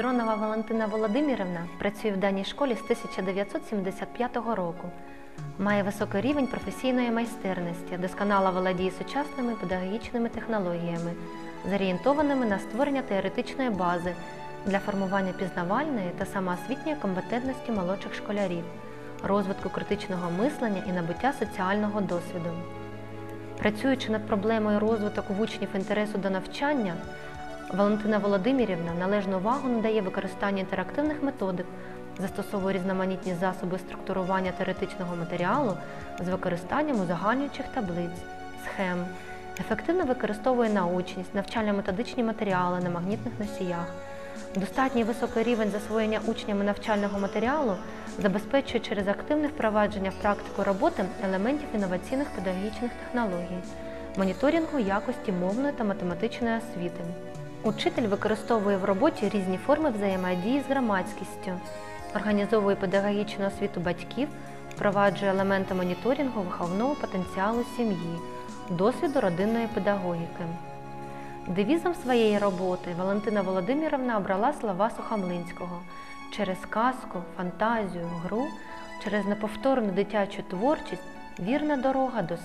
Дронова Валентина Володимирівна працює в даній школі з 1975 року. Має високий рівень професійної майстерності, досконало володіє сучасними педагогічними технологіями, зорієнтованими на створення теоретичної бази для формування пізнавальної та самоосвітньої компетентності молодших школярів, розвитку критичного мислення і набуття соціального досвіду. Працюючи над проблемою розвиток учнів інтересу до навчання, Валентина Володимирівна належну увагу надає використанню інтерактивних методик, застосовує різноманітні засоби структурування теоретичного матеріалу з використанням узагальнюючих таблиць, схем, ефективно використовує научність, навчально-методичні матеріали на магнітних носіях. Достатній високий рівень засвоєння учнями навчального матеріалу забезпечує через активне впровадження в практику роботи елементів інноваційних педагогічних технологій, моніторингу якості мовної та математичної освіти. Учитель використовує в роботі різні форми взаємодії з громадськістю, організовує педагогічну освіту батьків, впроваджує елементи моніторингу виховного потенціалу сім'ї, досвіду родинної педагогіки. Девізом своєї роботи Валентина Володимирівна обрала слова Сухомлинського через казку, фантазію, гру, через неповторну дитячу творчість вірна дорога до